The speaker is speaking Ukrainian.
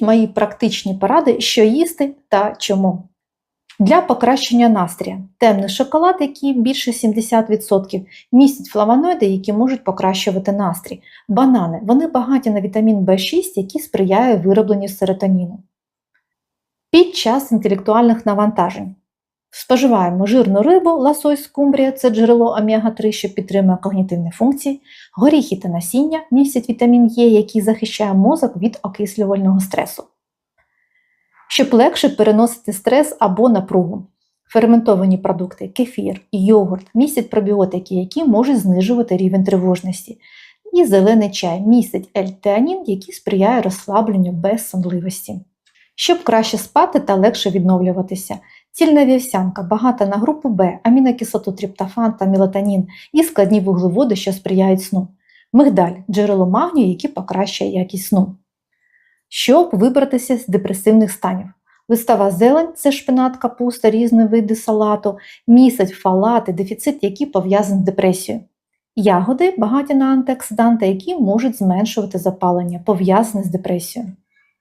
Мої практичні поради, що їсти та чому. Для покращення настрія темний шоколад, який більше 70%, містить флавоноїди, які можуть покращувати настрій. Банани вони багаті на вітамін В6, який сприяє виробленню серотоніну. Під час інтелектуальних навантажень споживаємо жирну рибу, лосось скумбрія це джерело омега-3, що підтримує когнітивні функції, горіхи та насіння містять вітамін Е, який захищає мозок від окислювального стресу щоб легше переносити стрес або напругу. Ферментовані продукти, кефір і йогурт містять пробіотики, які можуть знижувати рівень тривожності. І зелений чай містить L-теанін, який сприяє розслабленню без сонливості. Щоб краще спати та легше відновлюватися. Цільна вівсянка багата на групу Б, амінокислоту триптофан та мелатонін і складні вуглеводи, що сприяють сну. Мигдаль джерело магнію, який покращує якість сну щоб вибратися з депресивних станів. Листова зелень це шпинат, капуста, різні види салату, містять фалати, дефіцит, які пов'язані з депресією. Ягоди багаті на антиоксиданти, які можуть зменшувати запалення, пов'язане з депресією.